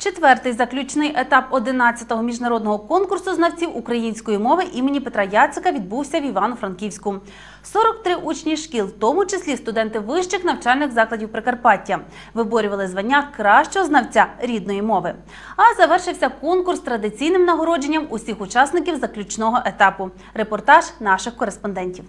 Четвертий заключний етап 11-го міжнародного конкурсу знавців української мови імені Петра Яцика відбувся в Івано-Франківську. 43 учні шкіл, в тому числі студенти вищих навчальних закладів Прикарпаття, виборювали звання кращого знавця рідної мови. А завершився конкурс традиційним нагородженням усіх учасників заключного етапу. Репортаж наших кореспондентів.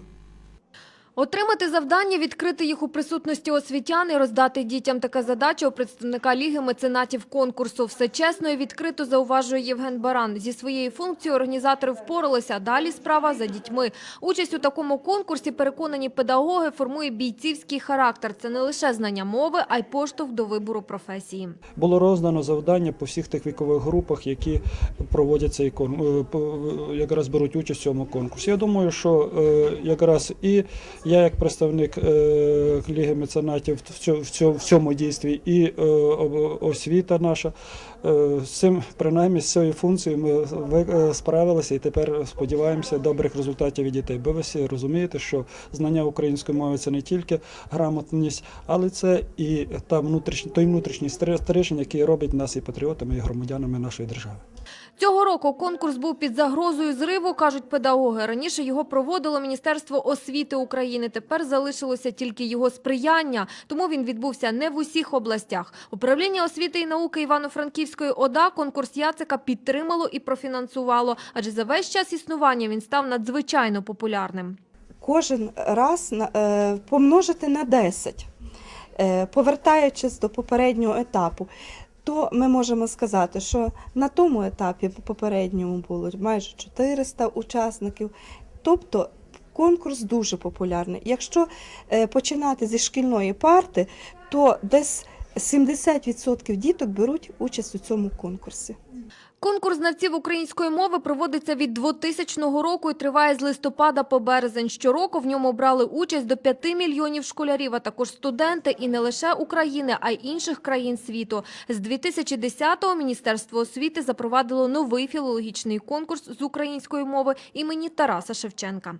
Отримати завдання, відкрити їх у присутності освітян і роздати дітям така задача у представника Ліги меценатів конкурсу. Все чесно і відкрито зауважує Євген Баран. Зі своєю функцією організатори впоралися, далі справа за дітьми. Участь у такому конкурсі, переконані педагоги, формує бійцівський характер. Це не лише знання мови, а й поштовх до вибору професії. Було роздано завдання по всіх тих вікових групах, які проводять цей кон- е, якраз беруть участь в цьому конкурсі. Я думаю, що е, якраз і я, як представник е, Ліги меценатів в цьому, дійстві, і е, освіта наша е, з цим принаймні з цією функцією ми ви- справилися і тепер сподіваємося добрих результатів від дітей. Бо ви всі розумієте, що знання української мови це не тільки грамотність, але це і та внутрішній той внутрішній стри- стрижень, який робить нас і патріотами, і громадянами нашої держави. Цього року конкурс був під загрозою зриву, кажуть педагоги. Раніше його проводило Міністерство освіти України. Тепер залишилося тільки його сприяння, тому він відбувся не в усіх областях. Управління освіти і науки Івано-Франківської ОДА конкурс Яцика підтримало і профінансувало, адже за весь час існування він став надзвичайно популярним. кожен раз е, помножити на 10, Е, повертаючись до попереднього етапу, то ми можемо сказати, що на тому етапі попередньому було майже 400 учасників. Тобто конкурс дуже популярний. Якщо е, починати зі шкільної парти, то десь 70% діток беруть участь у цьому конкурсі. Конкурс знавців української мови проводиться від 2000 року і триває з листопада по березень. Щороку в ньому брали участь до 5 мільйонів школярів, а також студенти і не лише України, а й інших країн світу. З 2010-го Міністерство освіти запровадило новий філологічний конкурс з української мови імені Тараса Шевченка.